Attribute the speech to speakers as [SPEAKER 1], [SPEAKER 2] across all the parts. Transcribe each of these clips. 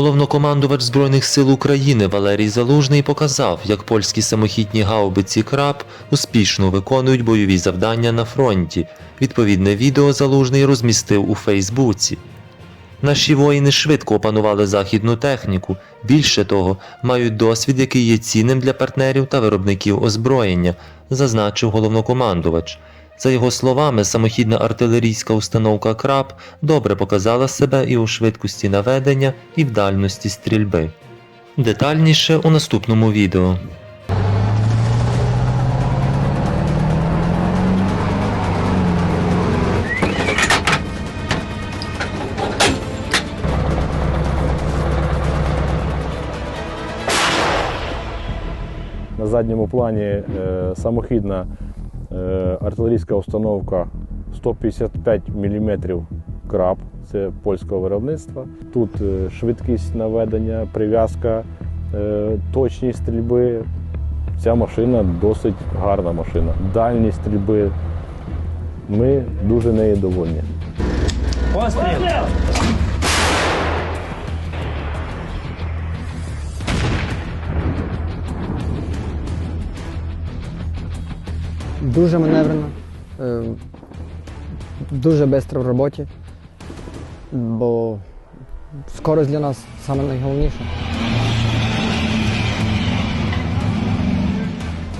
[SPEAKER 1] Головнокомандувач Збройних сил України Валерій Залужний показав, як польські самохідні гаубиці краб успішно виконують бойові завдання на фронті. Відповідне відео Залужний розмістив у Фейсбуці. Наші воїни швидко опанували західну техніку. Більше того, мають досвід, який є цінним для партнерів та виробників озброєння, зазначив головнокомандувач. За його словами, самохідна артилерійська установка Краб добре показала себе і у швидкості наведення, і в дальності стрільби. Детальніше у наступному відео.
[SPEAKER 2] На задньому плані е, самохідна артилерійська установка 155 мм краб, це польського виробництва. Тут е, швидкість наведення, прив'язка, е, точність стрільби. Ця машина досить гарна машина. Дальність стрільби. Ми дуже нею довольні.
[SPEAKER 3] Дуже маневрено, е, дуже швидко в роботі, бо скорость для нас саме найголовніше.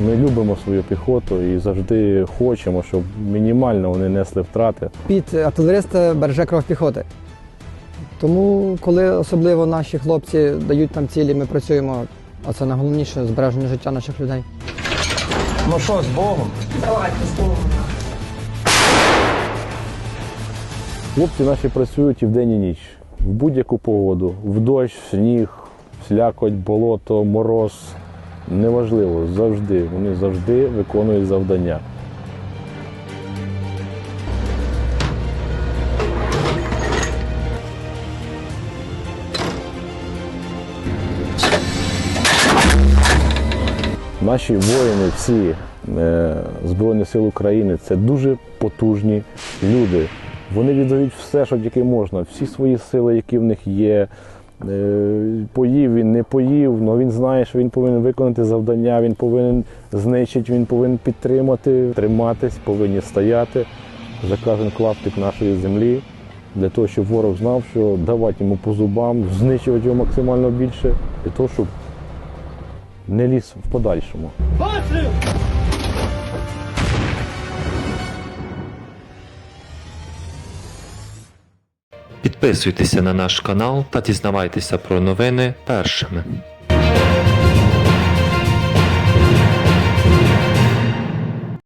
[SPEAKER 2] Ми любимо свою піхоту і завжди хочемо, щоб мінімально вони несли втрати.
[SPEAKER 3] Під артилериста береже кров піхоти. Тому, коли особливо наші хлопці дають там цілі, ми працюємо, а це найголовніше збереження життя наших людей.
[SPEAKER 4] Ну що, з Богом?
[SPEAKER 2] Хлопці наші працюють і вдень і ніч. В будь-яку погоду, в дощ, в сніг, в слякоть, болото, мороз. Неважливо, завжди. Вони завжди виконують завдання. Наші воїни, всі е, Збройні Сили України це дуже потужні люди. Вони віддають все, що тільки можна, всі свої сили, які в них є. Е, Поїв він, не поїв, але він знає, що він повинен виконати завдання, він повинен знищити, він повинен підтримати, триматись, повинні стояти за кожен клаптик нашої землі, для того, щоб ворог знав, що давати йому по зубам, знищувати його максимально більше, для того, щоб не ліз в подальшому.
[SPEAKER 1] Підписуйтеся на наш канал та дізнавайтеся про новини першими.